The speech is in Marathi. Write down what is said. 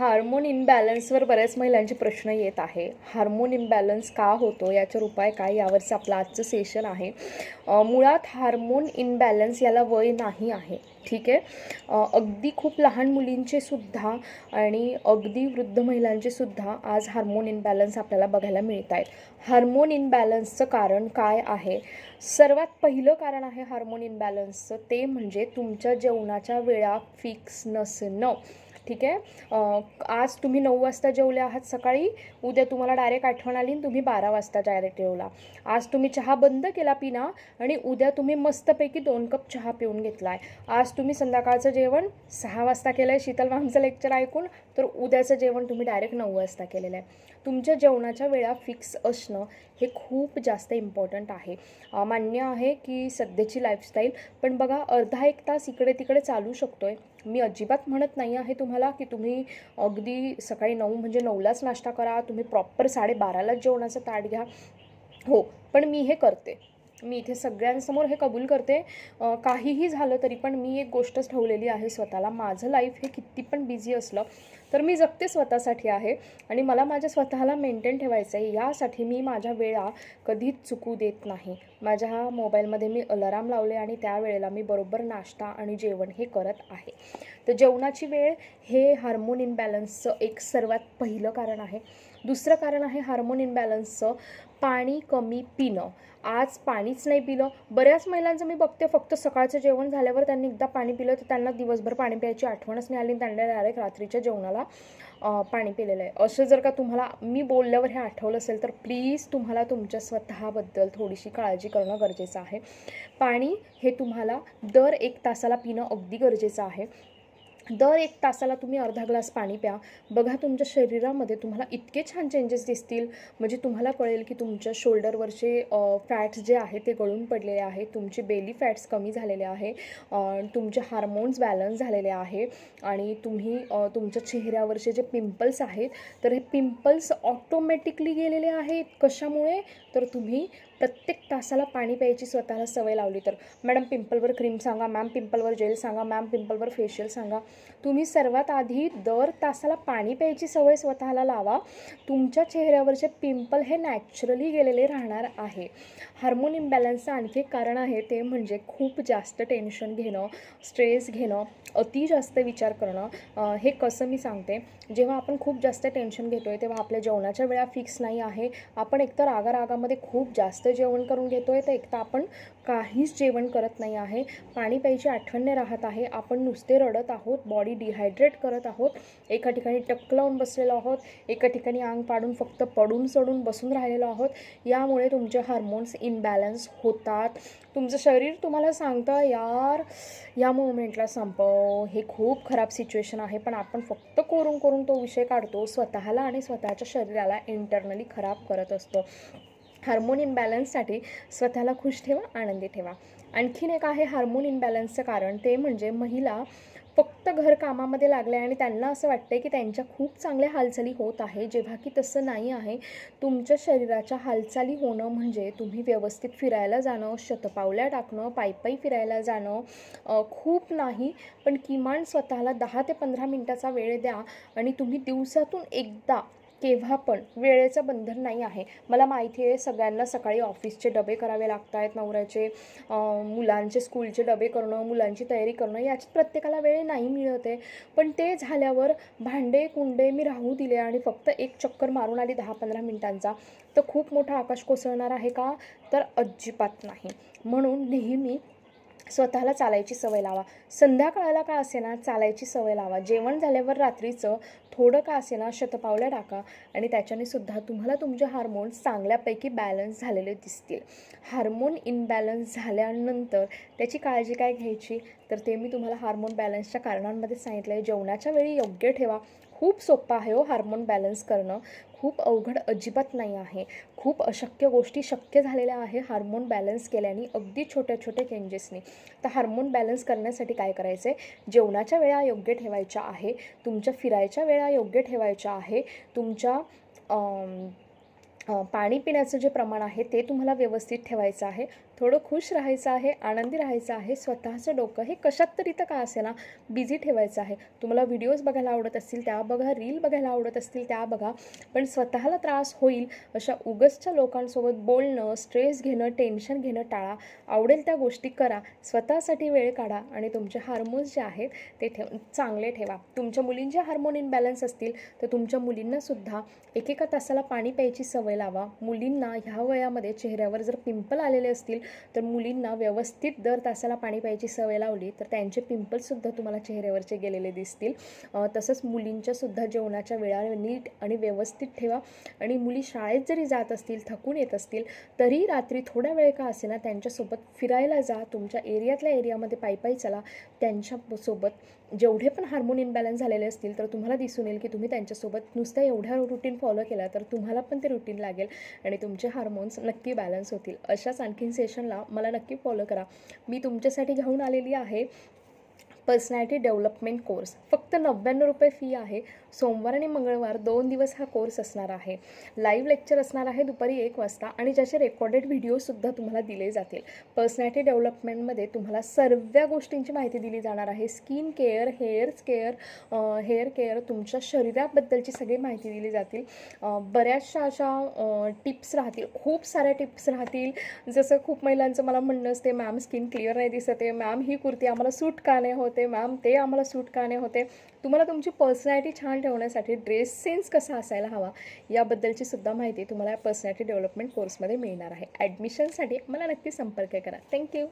हार्मोन इनबॅलन्सवर बऱ्याच महिलांचे प्रश्न येत आहे. हार्मोन इम्बॅलन्स का होतो? याच्यावर उपाय काय? यावरचं आपलं आजचं सेशन आहे. मुळात हार्मोन इनबॅलन्स याला वय नाही आहे. ठीक आहे? अगदी खूप लहान मुलींचे सुद्धा आणि अगदी वृद्ध महिलांचे सुद्धा आज हार्मोन इनबॅलन्स आपल्याला बघायला मिळत आहेत. हार्मोन इनबॅलन्सचं कारण काय आहे? सर्वात पहिलं कारण आहे हार्मोन इनबॅलन्सचं ते म्हणजे तुमच्या जेवणाच्या वेळा फिक्स नसणं. ठीक आहे? आज तुम्ही नऊ वाजता जेवले आहात सकाळी उद्या तुम्हाला डायरेक्ट आठवण आली आणि तुम्ही बारा वाजता डायरेक्ट जेवला. आज तुम्ही चहा बंद केला पिना आणि उद्या तुम्ही मस्तपैकी दोन कप चहा पिऊन घेतला आहे आज तुम्ही संध्याकाळचं जेवण सहा वाजता केलं आहे शीतल मॅमचं लेक्चर ऐकून तर उद्याचं जेवण तुम्ही डायरेक्ट नऊ वाजता केलेलं आहे. तुमच्या जेवणाच्या वेळा फिक्स असणं हे खूप जास्त इम्पॉर्टंट आहे. मान्य आहे की सध्याची लाईफस्टाईल पण बघा अर्धा एक तास इकडे तिकडे चालू शकतो आहे मी अजिबात म्हणत नाही आहे तुम्हाला की तुम्ही अगदी सकाळी नऊ म्हणजे नऊलाच नाश्ता करा तुम्ही प्रॉपर साडेबारालाच जेवणाचं ताट घ्या. हो पण मी हे करते. मी इथे सगळ्यांसमोर हे कबूल करते. काहीही झालं तरी पण मी एक गोष्टच ठेवलेली आहे स्वतःला. माझं लाईफ हे किती पण बिझी असलं तर मी जगते स्वतःसाठी आहे आणि मला माझ्या स्वतःला मेंटेन ठेवायचं आहे. यासाठी मी माझ्या वेळा कधीच चुकू देत नाही. माझ्या मोबाईलमध्ये मी अलाराम लावले आणि त्यावेळेला मी बरोबर नाश्ता आणि जेवण हे करत आहे. तर जेवणाची वेळ हे हार्मोन इनबॅलन्सचं एक सर्वात पहिलं कारण आहे. दुसरं कारण आहे हार्मोन इनबॅलन्सचं पाणी कमी पिणं. आज पाणीच नाही पिलं. बऱ्याच महिलांचं मी बघते फक्त सकाळचं जेवण झाल्यावर त्यांनी एकदा पाणी पिलं तर त्यांना दिवसभर पाणी प्यायची आठवणच नाही आली आणि त्यांना डायरेक्ट रात्रीच्या जेवणाला पाणी पिलेलं आहे. असं जर का तुम्हाला मी बोलल्यावर हे आठवलं असेल तर प्लीज तुम्हाला तुमच्या स्वतःबद्दल थोडीशी काळजी करणं गरजेचं आहे. पाणी हे तुम्हाला दर एक तासाला पिणं अगदी गरजेचं आहे. दर एक तासाला तुम्ही अर्धा ग्लास पाणी प्या. बघा तुमच्या शरीरामध्ये तुम्हाला इतके छान चेंजेस दिसतील. म्हणजे तुम्हाला कळेल की तुमच्या शोल्डरवरचे फॅट्स जे आहे ते गळून पडलेले आहे तुमचे बेली फॅट्स कमी झालेले आहे. तुमचे हार्मोन्स बॅलन्स झालेले आहे. आणि तुम्ही तुमच्या चेहऱ्यावरचे जे पिंपल्स आहेत तर हे पिंपल्स ऑटोमॅटिकली गेलेले आहेत. कशामुळे? तर तुम्ही प्रत्येक तासाला पाणी प्यायची स्वतःला सवय लावली तर. मॅडम पिंपलवर क्रीम सांगा मॅम पिंपलवर जेल सांगा मॅम पिंपलवर फेशियल सांगा. तुम्ही सर्वात आधी दर तासाला पाणी प्यायची सवय स्वतःला लावा. तुमच्या चेहऱ्यावरचे पिंपल हे नॅचरली गेलेले राहणार आहे. हार्मोन इम्बॅलन्सचं आणखी एक कारण आहे ते म्हणजे खूप जास्त टेन्शन घेणं स्ट्रेस घेणं अति जास्त विचार करणं. हे कसं मी सांगते जेव्हा आपण खूप जास्त टेन्शन घेतो आहे तेव्हा आपल्या जेवणाच्या वेळा फिक्स नाही आहे. आपण एकतर रागा रागामध्ये खूप जास्त जेवण करून घेतो आहे तर एकतर आपण काहीच जेवण करत नाही आहे. पाणी प्यायची आठवण नाही राहत आहे. आपण नुसते रडत आहोत बॉडी डिहायड्रेट करत आहोत. एका ठिकाणी टक्क लावून बसलेलो आहोत. एका ठिकाणी अंग पाडून फक्त पडून सडून बसून राहिलेलो आहोत. यामुळे तुमचे हार्मोन्स इनबॅलन्स होतात. तुमचं शरीर तुम्हाला सांगतं यार या मुवमेंटला संपव. हे खूप खराब सिच्युएशन आहे. पण आपण फक्त करून करून तो विषय काढतो. स्वतःला आणि स्वतःच्या शरीराला इंटरनली खराब करत असतो. हार्मोन इनबॅलन्ससाठी स्वतःला खुश ठेवा आनंदी ठेवा. आणखीन एक आहे हार्मोन इनबॅलन्सचं कारण ते म्हणजे महिला फक्त घरकामामध्ये लागले आणि त्यांना असं वाटतं की त्यांच्या खूप चांगल्या हालचाली होत आहे जेव्हा की तसं नाही आहे. तुमच्या शरीराच्या हालचाली होणं म्हणजे तुम्ही व्यवस्थित फिरायला जाणं शतपावल्या टाकणं पायपाई फिरायला जाणं खूप नाही पण किमान स्वतःला दहा ते पंधरा मिनटाचा वेळ द्या आणि तुम्ही दिवसातून एकदा केव्हा पण वेळेचं बंधन नाही आहे. मला माहिती आहे सगळ्यांना सकाळी ऑफिसचे डबे करावे लागत आहेत नवऱ्याचे मुलांचे स्कूलचे डबे करणं मुलांची तयारी करणं याच्यात प्रत्येकाला वेळ नाही मिळत. आहे पण ते झाल्यावर भांडे कुंडे मी राहू दिले आणि फक्त एक चक्कर मारून आली दहा पंधरा मिनिटांचा. तर खूप मोठा आकाश कोसळणार आहे का? तर अजिबात नाही. म्हणून नेहमी स्वतःला चालायची सवय लावा. संध्याकाळाला का असेना चालायची सवय लावा. जेवण झाल्यावर रात्रीचं थोडं का असेना शतपावल्या टाका आणि त्याच्याने सुद्धा तुम्हाला तुमचे हार्मोन्स चांगल्यापैकी बॅलन्स झालेले दिसतील. हार्मोन इनबॅलन्स झाल्यानंतर त्याची काळजी काय घ्यायची? तर ते मी तुम्हाला हार्मोन बॅलन्सच्या कारणांमध्ये सांगितलं आहे जेवणाच्या वेळी योग्य ठेवा. खूप सोपं आहे हो हार्मोन बॅलन्स करणं. खूप अवघड अजिबात नाही आहे. खूप अशक्य गोष्टी शक्य झालेल्या आहे हार्मोन बॅलन्स केल्याने अगदी छोट्या छोट्या चेंजेसनी. तर हार्मोन बॅलन्स करण्यासाठी काय करायचं आहे जेवणाच्या वेळा योग्य ठेवायच्या आहे. तुमच्या फिरायच्या वेळा योग्य ठेवायच्या आहे. तुमच्या पाणी पिण्याचं जे प्रमाण आहे ते तुम्हाला व्यवस्थित ठेवायचं आहे. थोडं खुश राहायचं आहे आनंदी राहायचं आहे स्वतःचं डोकं हे कशात तरी तर का असे ना बिझी ठेवायचं आहे. तुम्हाला व्हिडिओज बघायला आवडत असतील त्या बघा रील बघायला आवडत असतील त्या बघा. पण स्वतःला त्रास होईल अशा उगसच्या लोकांसोबत बोलणं स्ट्रेस घेणं टेन्शन घेणं टाळा. आवडेल त्या गोष्टी करा. स्वतःसाठी वेळ काढा आणि तुमचे हार्मोन्स जे आहेत ते ठेव चांगले ठेवा. तुमच्या मुलींचे हार्मोन इनबॅलन्स असतील तर तुमच्या मुलींनासुद्धा एकेका तासाला पाणी प्यायची सवय लावा. मुलींना ह्या वयामध्ये चेहऱ्यावर जर पिंपल आलेले असतील तर मुलींना व्यवस्थित दर तासाला पाणी प्यायची सवय लावली तर त्यांचे पिंपल्ससुद्धा तुम्हाला चेहऱ्यावरचे गेलेले दिसतील. तसंच मुलींच्यासुद्धा जेवणाच्या वेळा नीट आणि व्यवस्थित ठेवा. आणि मुली शाळेत जरी जात असतील थकून येत असतील तरी रात्री थोड्या वेळ का असेना त्यांच्यासोबत फिरायला जा. तुमच्या एरियातल्या एरियामध्ये पायी पायी चला. त्यांच्यासोबत जेवढे पण हार्मोन इनबॅलन्स झालेले असतील तर तुम्हाला दिसून येईल की तुम्ही त्यांच्यासोबत नुसतं एवढ्या रुटीन फॉलो केला तर तुम्हाला पण ते रुटीन लागेल आणि तुमचे हार्मोन्स नक्की बॅलन्स होतील. अशाच आणखीन सेशनला मला नक्की फॉलो करा. मी तुमच्यासाठी घेऊन आलेली आहे. पर्सनॅलिटी डेव्हलपमेंट कोर्स फक्त नव्याण्णव रुपये फी आहे. सोमवार आणि मंगळवार दोन दिवस हा कोर्स असणार आहे. लाईव्ह लेक्चर असणार आहे दुपारी एक वाजता आणि ज्याचे रेकॉर्डेड व्हिडिओसुद्धा तुम्हाला दिले जातील. पर्सनॅलिटी डेव्हलपमेंटमध्ये तुम्हाला सर्व गोष्टींची माहिती दिली जाणार आहे. Skin care hairs care hair care तुमच्या शरीराबद्दलची सगळी माहिती दिली जातील. बऱ्याचशा अशा टिप्स राहतील. खूप साऱ्या टिप्स राहतील. जसं खूप महिलांचं मला म्हणणं असते मॅम स्किन क्लिअर नाही दिसत आहे. मॅम ही कुर्ती आम्हाला सूट का नाही होत? मॅम ते आम्हाला सूट का नाही होते? तुम्हाला तुमची पर्सनॅलिटी छान ठेवण्यासाठी ड्रेस सेन्स कसा असायला हवा याबद्दलची सुद्धा माहिती तुम्हाला या पर्सनॅलिटी डेव्हलपमेंट कोर्समध्ये मिळणार आहे. ॲडमिशनसाठी मला नक्की संपर्क करा. थँक्यू